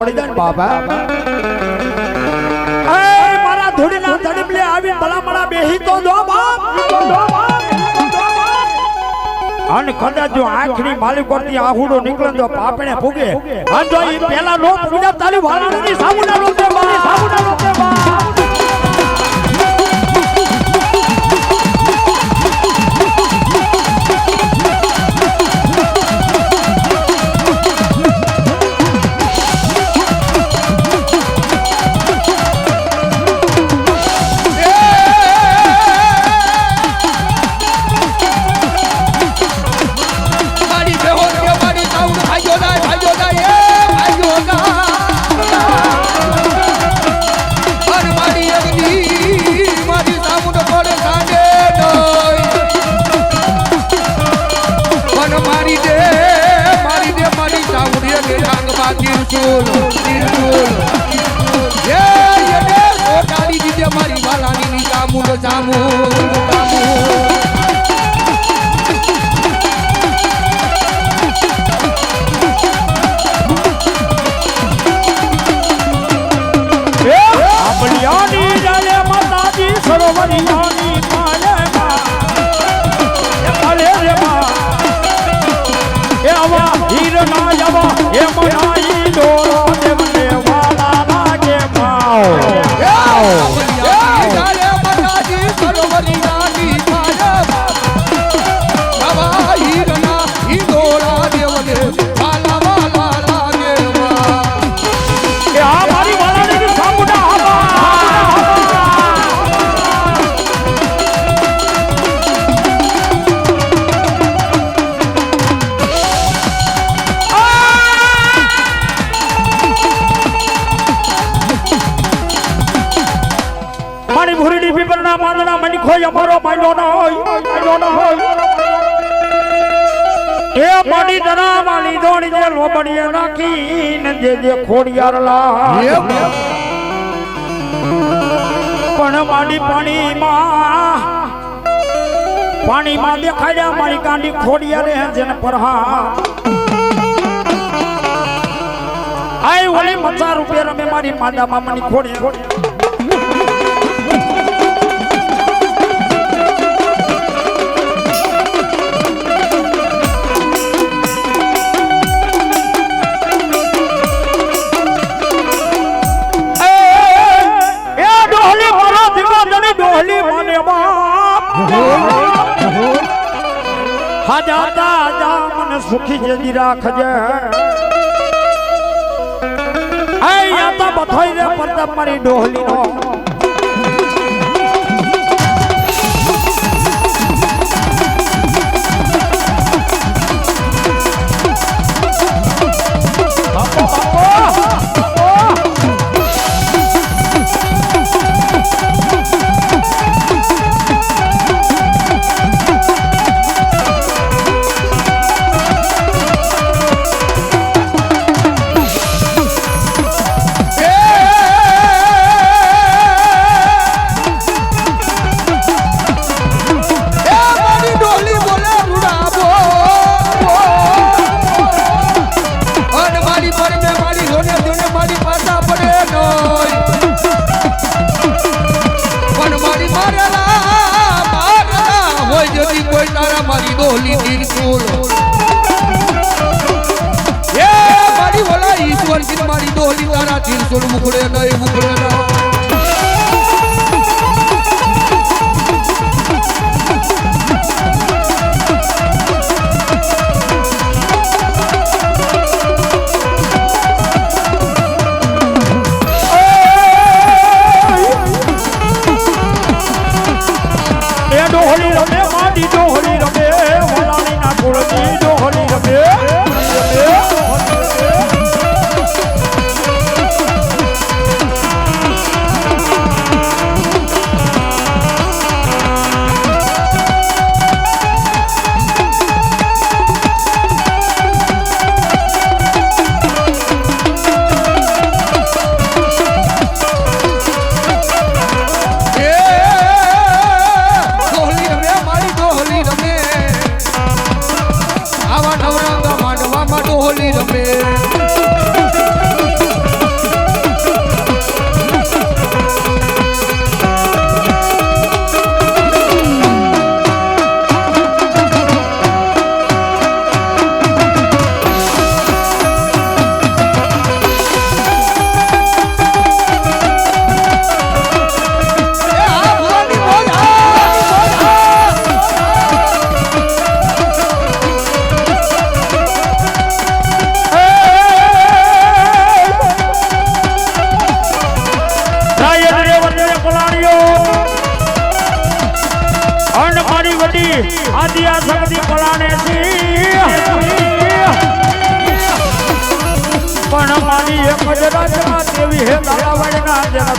બાબા. મારા જો બાપ માલિક પરથી આહુડો નીકળે પાપણે ફૂગે અને ઈ પેલા નો પૂજા તારી વાળાની સામુના રોકે કે ડાંગમાં માલી લોબડીએ નાખીને જે જે ખોડિયાર લા પણ માડી પાણીમાં પાણીમાં દેખાડ્યા મારી કાંડી ખોડિયારે જેને પરહા આય ઓલી મચાર રૂપિયા રમે મારી માદા મામાની ખોડી ખોડી ડોહલી મને બાપ હાજા દાદા મને સુખી જજી રાખજે. અહીંયા તો બથોઈ રે, પ્રતાપ મારી ડોહલી નો બાપો બાપો.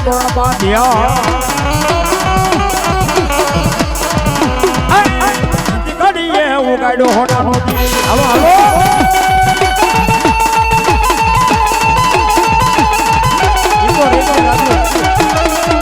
તોરણ બાંધ્યા ઘડીએ ઉગાડ્યો હોનાનો દી. હાલો હાલો ઈકો રે, ઈકો રાજુ.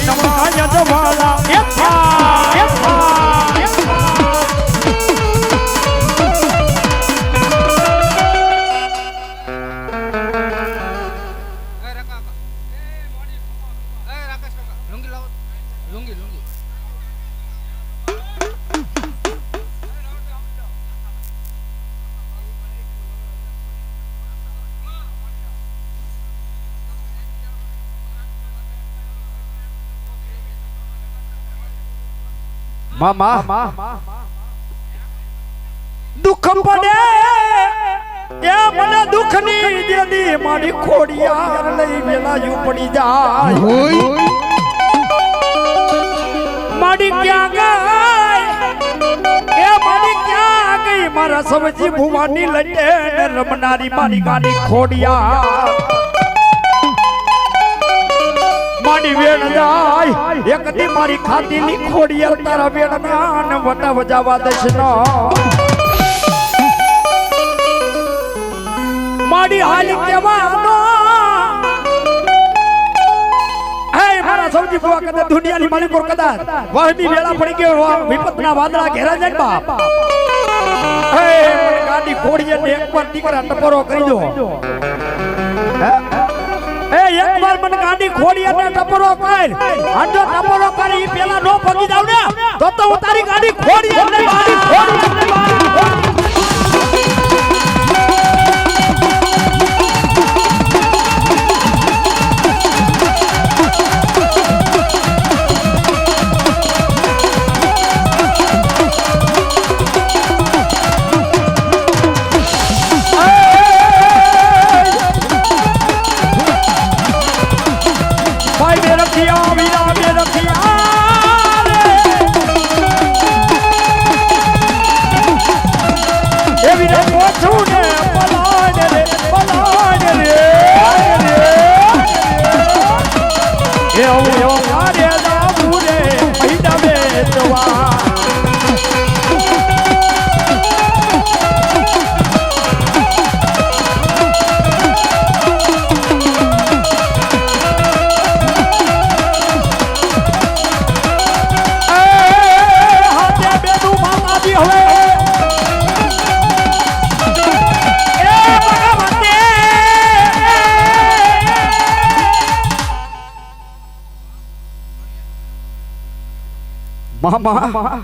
જીવનમાં યજવાલા મામા. દુખ પડે. એ મને દુઃખની દેદી મારી ખોડિયાર લઈ વેલા પડી જાય. મારી ક્યાં ગઈ? એ મારી ક્યાં ગઈ? મારા સવજી ભુવાની લટે ને રમનારી મારી ગાડી ખોડિયાર. મારી વેણ જાય એક દી મારી ખાધીની ખોડી તારા વેણ ના વટા વજાવા દઈશ નો મારી પર વેળા પડી ગયો વિપતના વાદળા ઘેરા જાય બાપ. હે ગાડી ને એકવાર દીકરા ટપરો કરી દો? એકવાર મને ગાડી ખોડી અને ટપરો કર. આ જો ટપરો કર, ઈ પેલા નો ભગી જાવ ને. તો તો હું તારી ગાડી ખોડી અને ગાડી ખોડીએ એવું એવું મહા મહા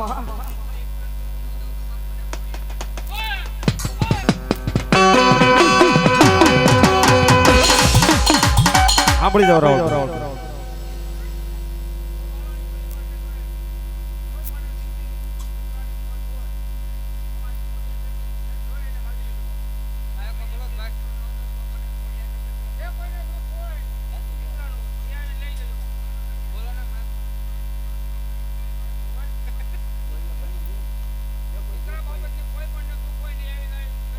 આપણી જવરાવ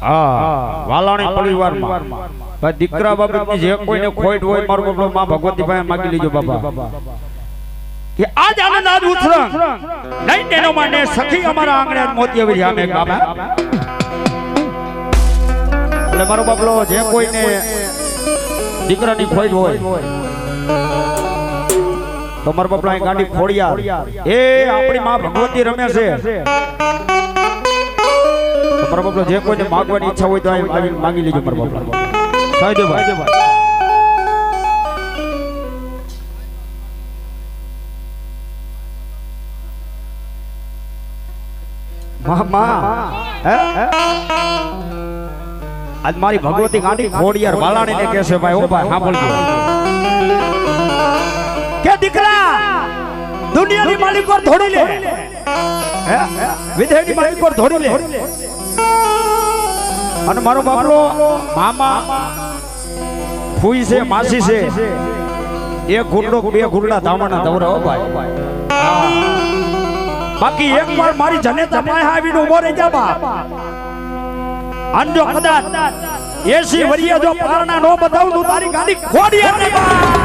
હા વાલાણી પરિવારમાં. ભાઈ દીકરા બાબતની જે કોઈને ખોટ હોય મારું બાપડો માં ભગવતી ભાઈ માગી લેજો બાબા. કે આજ આનંદ આજ ઉછરંગ નહીં તેનો માટે સખી અમારા આંગણે મોતી આવી જામે બાબા. એટલે મારો બાપલો જે કોઈને દીકરાની ખોટ હોય તો મારો બાપલો અહીં ગાડી ખોડિયા એ આપણી માં ભગવતી રમે છે. તો મારો બાપલો જે કોઈને માગવાની ઈચ્છા હોય તો આવીને માંગી લેજો મારો બાપલો સાહેબ ભાઈ. મામા હે? આજ મારી ભગવતી ગાંડી ખોડિયાર વાલાણી ને કહેશે ભાઈ ઓ ભાઈ, સાંભળજો. કે દીકરા, દુનિયાની માલિકો ધોડી લે. હે? વિદેહની માલિકો ધોડી લે. અને મારો બાપલો મામા ફૂઈ છે માસી છે. એક ઘૂંટડો બે ઘૂંટડા ધામણા દવરાવો ભાઈ. બાકી એક વાર મારી જને જમાય આવીને ઊભો રહી જા બાપ. અંજો કદાચ એસી વરિયા જો પારણા નો બતાવું તું તારી ગાડી ખોડી આપને બાપ.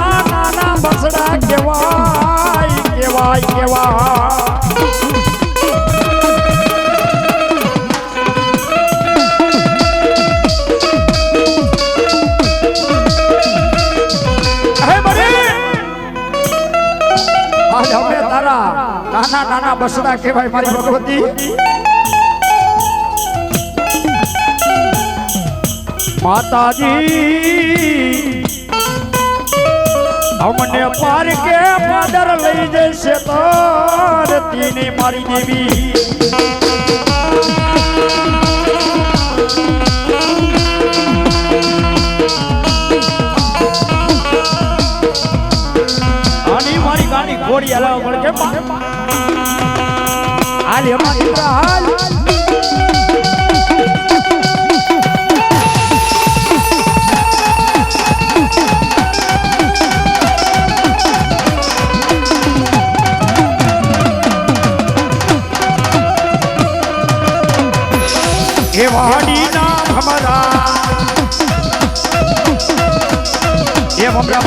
બસડા કહેવાય મારી ભગવતી. માતાજી, અમને પાર કે પાદર લઈ જશે તાર તીને મારી દેવી. ગાડી ઘોડી હલાવ પડે કે હાલ એમાં દીકરા હાલ વાડી નામ હમારા એ હમરા